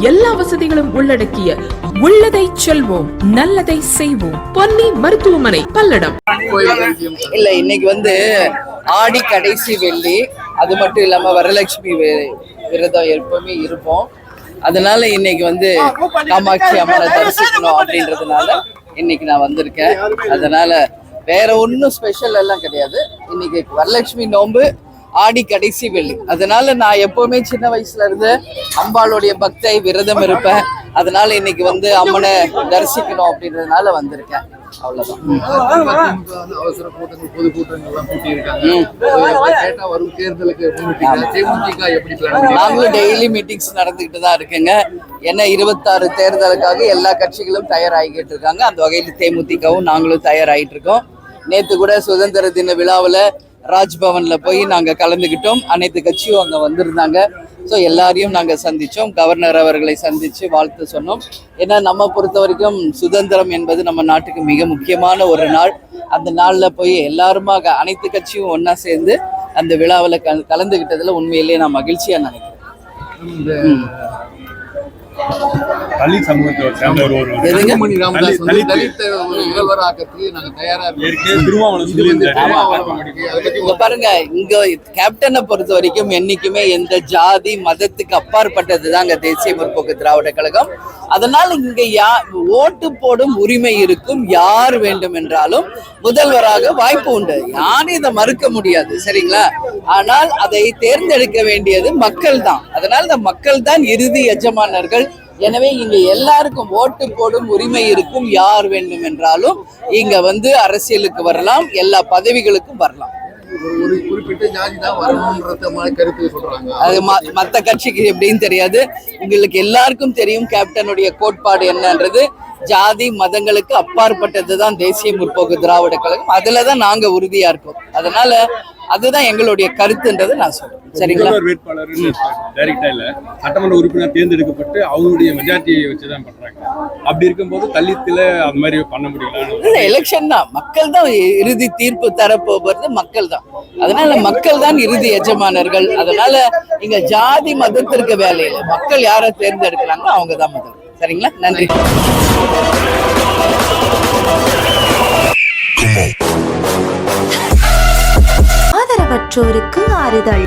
எல்லா வசதிகளும் உள்ளடக்கிய உள்ளதை செல்வோம் நல்லதை செய்வோம். பொன்னி மருத்துவமனை பல்லடம். இல்ல இன்னைக்கு வந்து ஆடி கடைசி வெள்ளி. அது மட்டும் இல்லாம வரலட்சுமி விரதம் எப்பவுமே இருப்போம். அதனால இன்னைக்கு வந்து காமாட்சி அம்மனை தரிசிக்கணும் அப்படின்றதுனால இன்னைக்கு நான் வந்திருக்கேன். அதனால வேற ஒன்றும் ஸ்பெஷல் எல்லாம் கிடையாது. இன்னைக்கு வரலட்சுமி நோன்பு ஆடி கடைசி வெள்ளி. அதனால நான் எப்பவுமே சின்ன வயசுல இருந்து அம்பாளுடைய பக்தை விரதம் இருப்பேன். அதனால இன்னைக்கு வந்து அம்மனை தரிசிக்கணும் அப்படின்றதுனால வந்திருக்கேன். அவ்வளவுதான். அவசர கூட்டங்கள் பொது கூட்டங்கள் கூட்டி இருக்காங்க வரும் தேர்தலுக்கு முன்னிட்டு எப்படி plan நாங்களும் டெய்லி மீட்டிங்ஸ் நடந்துகிட்டு தான் இருக்குங்க. ஏன்னா இருபத்தாறு தேர்தலுக்காக எல்லா கட்சிகளும் தயாராகிட்டு இருக்காங்க. அந்த வகையில் தேமுதிகவும் நாங்களும் தயாராகிட்டு இருக்கோம். நேத்து கூட சுதந்திர தின விழாவில் ராஜ்பவன்ல போய் நாங்க கலந்துக்கிட்டோம் அனைத்து கட்சியும் அங்க வந்திருந்தாங்க. ஸோ எல்லாரையும் நாங்க சந்திச்சோம். கவர்னர் அவர்களை சந்திச்சு வாழ்த்து சொன்னோம். ஏன்னா நம்ம பொறுத்த வரைக்கும் சுதந்திரம் என்பது நம்ம நாட்டுக்கு மிக முக்கியமான ஒரு நாள். அந்த நாள்ல போய் எல்லாருமாக அனைத்து கட்சியும் ஒண்ணா சேர்ந்து அந்த விழாவில் கல கலந்துக்கிட்டதுல உண்மையிலேயே நான் மகிழ்ச்சியா நினைக்கிறேன். தலித் சமூகத்தை சேர்ந்த ஒரு ஒரு பாருங்க இங்க கேப்டனை பொறுத்த வரைக்கும் என்னைக்குமே எந்த ஜாதி மதத்துக்கு அப்பாற்பட்டது தாங்க தேசிய முற்போக்கு திராவிட கழகம். அதனால இங்க யா ஓட்டு போடும் உரிமை இருக்கும் யார் வேண்டும் என்றாலும் முதல்வராக வாய்ப்பு உண்டு. யாரும் இதை மறுக்க முடியாது சரிங்களா? ஆனால் அதை தேர்ந்தெடுக்க வேண்டியது மக்கள் தான் அதனால இந்த மக்கள் தான் இறுதி எஜமானர்கள் எனவே இங்க எல்லாருக்கும் ஓட்டு போடும் உரிமை இருக்கும். யார் வேண்டும் என்றாலும் இங்க வந்து அரசியலுக்கு வரலாம் எல்லா பதவிகளுக்கும் வரலாம். அது மத்த கட்சிக்கு எப்படின்னு தெரியாது. உங்களுக்கு எல்லாருக்கும் தெரியும் கேப்டனுடைய கோட்பாடு என்னன்றது. ஜாதி மதங்களுக்கு அப்பாற்பட்டது தான் தேசிய முற்போக்கு திராவிட கழகம். அதுல தான் நாங்க உறுதியா இருக்கோம். அதனால அதுதான் எங்களுடைய கருத்துன்றது நான் சொல்றேன். சரிங்களா? முதல்வர் வேட்பாளர் டைரக்டா இல்ல. சட்டமன்ற உறுப்பினர் தேர்ந்தெடுக்கப்பட்டு அவங்களுடைய மெஜாரிட்டியை வச்சுதான் பண்றாங்க. அப்படி இருக்கும்போது தலித்துல அந்த மாதிரி பண்ண முடியல இல்ல எலெக்ஷன் தான். மக்கள் தான் இறுதி தீர்ப்பு தரப்போகிறது மக்கள் தான். அதனால மக்கள் தான் இறுதி எஜமானர்கள். அதனால இங்க ஜாதி மதத்திற்கு வேலையில மக்கள் யாரை தேர்ந்தெடுக்கிறாங்களோ அவங்க தான் முதல். சரிங்களா? நன்றி. ஆதரவற்றோருக்கு ஆறுதல்.